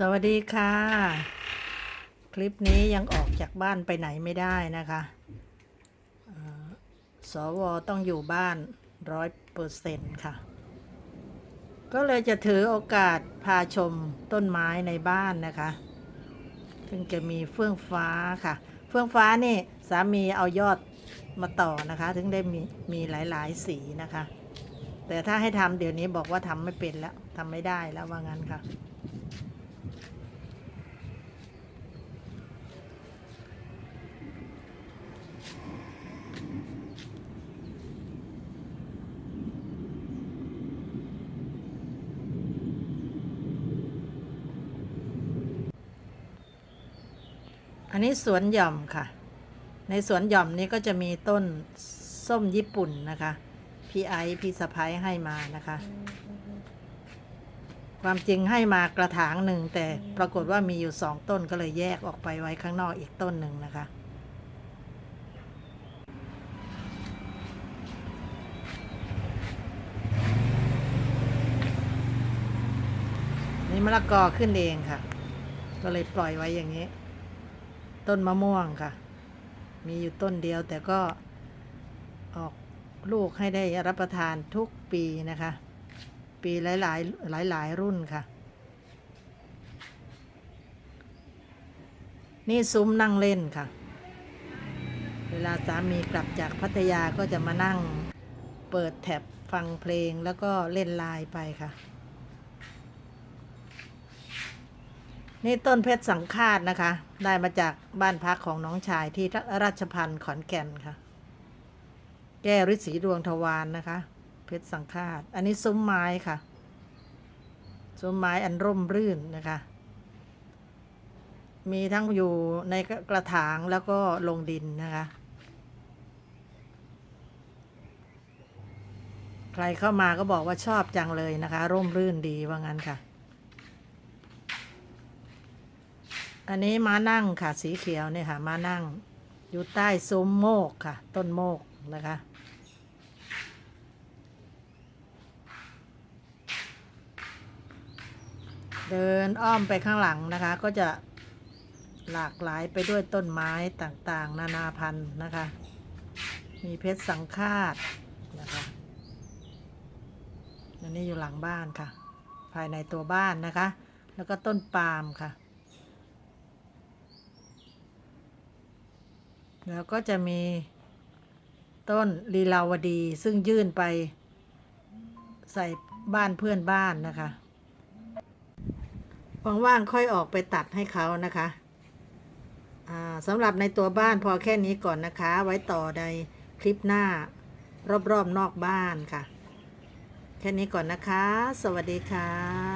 สวัสดีค่ะ คลิปนี้ยังออกจากบ้านไปไหนไม่ได้นะคะสวต้องอยู่บ้านร้อยเปอร์เซ็นต์ค่ะ ก็เลยจะถือโอกาสพาชมต้นไม้ในบ้านนะคะ ซึ่งจะมีเฟื่องฟ้าค่ะ เฟื่องฟ้านี่สามีเอายอดมาต่อนะคะ ถึงได้มีมีหลายๆสีนะคะ แต่ถ้าให้ทำเดี๋ยวนี้บอกว่าทำไม่เป็นแล้วทำไม่ได้แล้วว่างั้นค่ะ อันนี้สวนหย่อมค่ะ ในสวนหย่อมนี้ก็จะมีต้นส้มญี่ปุ่นนะคะ พี่ไอพี่สะพ้ายให้มานะคะ ความจริงให้มากระถางหนึ่งแต่ปรากฏว่ามีอยู่สองต้นก็เลยแยกออกไปไว้ข้างนอกอีกต้นหนึ่งนะคะนี่มะละกอขึ้นเองค่ะ ก็เลยปล่อยไว้อย่างนี้ ต้นมะม่วงค่ะ มีอยู่ต้นเดียวแต่ก็ออกลูกให้ได้รับประทานทุกปีนะคะ ปีหลายหลายหลายหลายรุ่นค่ะ นี่ซุ้มนั่งเล่นค่ะ เวลาสามีกลับจากพัทยาก็จะมานั่งเปิดแท็บฟังเพลงแล้วก็เล่นไลน์ไปค่ะ นี่ต้นเพชรสังคาดนะคะ ได้มาจากบ้านพักของน้องชายที่ราชพันธ์ขอนแก่นค่ะ แก้ฤทธิ์สีดวงทวารนนะคะ เพชรสังคาดอันนี้ซุ้มไม้ค่ะ ซุ้มไม้อันร่มรื่นนะคะ มีทั้งอยู่ในกระถางแล้วก็ลงดินนะคะ ใครเข้ามาก็บอกว่าชอบจังเลยนะคะ ร่มรื่นดีว่างั้นค่ะ อันนี้ม้านั่งค่ะ สีเขียวเนี่ยค่ะ ม้านั่ง อยู่ใต้ซุ้มโมกค่ะ ต้นโมกนะคะ เดินอ้อมไปข้างหลังนะคะ ก็จะหลากหลายไปด้วยต้นไม้ต่างๆ นานาพันธุ์นะคะ มีเพชรสังคาดนะคะอันนี้อยู่หลังบ้านค่ะ ภายในตัวบ้านนะคะ แล้วก็ต้นปาล์มค่ะ แล้วก็จะมีต้นลีลาวดีซึ่งยื่นไปใส่บ้านเพื่อนบ้านนะคะว่างๆค่อยออกไปตัดให้เขานะคะสำหรับในตัวบ้านพอแค่นี้ก่อนนะคะ ไว้ต่อในคลิปหน้ารอบๆนอกบ้านค่ะ แค่นี้ก่อนนะคะ สวัสดีค่ะ